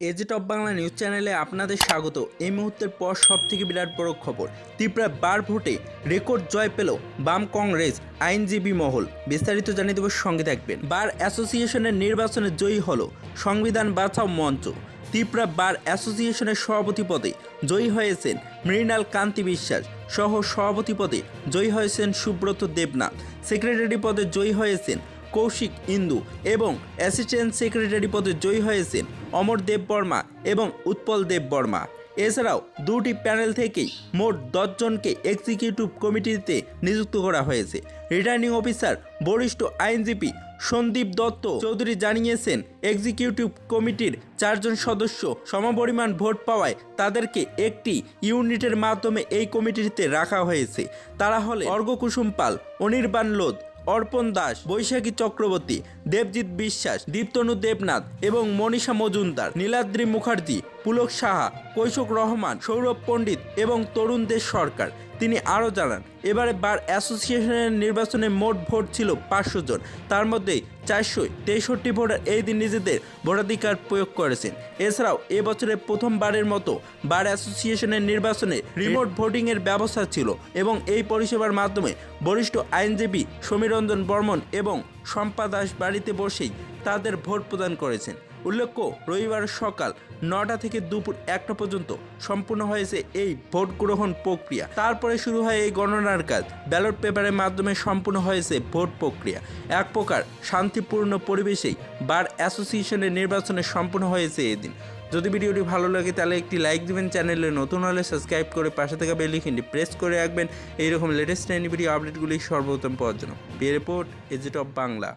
এজেট of Bangla news চ্যানেলে আপনাদের স্বাগত। এই মুহূর্তের পর সব থেকে বিরাট বড় খবর ত্রিপুরা বার ভোটে রেকর্ড জয় পেল বাম কংগ্রেস আইনজীবী মহল। বিস্তারিত জানিয়ে দেব সঙ্গে থাকবেন। বার অ্যাসোসিয়েশনের নির্বাচনে জয়ী হল সংবিধান বাঁচাও মঞ্চ। ত্রিপুরা বার অ্যাসোসিয়েশনের সভাপতি পদে জয়ী হয়েছেন মৃণাল কান্তি বিশ্বাস। সহ সভাপতি পদে জয়ী হয়েছেন সুব্রত দেবনাথ। সেক্রেটারি পদে জয়ী হয়েছেন কৌশিক ইন্দু এবং অ্যাসিস্ট্যান্ট সেক্রেটারি পদে জয়ী হয়েছেন অমর দেব বর্মা এবং উৎপল দেব বর্মা। এছাড়াও দুটি প্যানেল থেকেই মোট দশজনকে এক্সিকিউটিভ কমিটিতে নিযুক্ত করা হয়েছে। রিটার্নিং অফিসার বরিষ্ঠ আইনজীবী সন্দীপ দত্ত চৌধুরী জানিয়েছেন এক্সিকিউটিভ কমিটির চারজন সদস্য সমপরিমাণ ভোট পাওয়ায় তাদেরকে একটি ইউনিটের মাধ্যমে এই কমিটিতে রাখা হয়েছে। তারা হলে অর্ঘকুসুম পাল, অনির্বাণ লোধ অর্পণ দাস বৈশাখী চক্রবর্তী দেবজিৎ বিশ্বাস দীপ্তনু দেবনাথ এবং মনীষা মজুমদার নীলাদ্রি মুখার্জি পুলক সাহা, কৈশোক রহমান, সৌরভ পণ্ডিত এবং তরুণ দেশ সরকার। তিনি আরও জানান, এবারে বার অ্যাসোসিয়েশনের নির্বাচনে মোট ভোট ছিল পাঁচশো জন। তার মধ্যে চারশো তেষট্টি ভোটার এই দিন নিজেদের ভোটাধিকার প্রয়োগ করেছেন। এছাড়াও এবছরের প্রথমবারের মতো বার অ্যাসোসিয়েশনের নির্বাচনে রিমোট ভোটিংয়ের ব্যবস্থা ছিল এবং এই পরিষেবার মাধ্যমে বরিষ্ঠ আইনজীবী সমীরঞ্জন বর্মন এবং শম্পা দাস বাড়িতে বসেই তাদের ভোট প্রদান করেছেন। উল্লেখ্য, রবিবার সকাল নটা থেকে দুপুর একটা পর্যন্ত সম্পূর্ণ হয়েছে এই ভোট গ্রহণ প্রক্রিয়া। তারপরে শুরু হয় এই গণনার কাজ। ব্যালট পেপারের মাধ্যমে সম্পূর্ণ হয়েছে ভোট প্রক্রিয়া। এক প্রকার শান্তিপূর্ণ পরিবেশেই বার অ্যাসোসিয়েশনের নির্বাচনে সম্পূর্ণ হয়েছে এদিন যদি ভিডিওটি ভালো লাগে, তাহলে একটি লাইক দিবেন চ্যানেলে নতুন হলে সাবস্ক্রাইব করে পাশে থাকা বেলিখিনটি প্রেস করে রাখবেন। এইরকম লেটেস্ট ভিডিও আপডেটগুলি সর্বপ্রথম পাওয়ার জন্য। Report এজিট of Bangla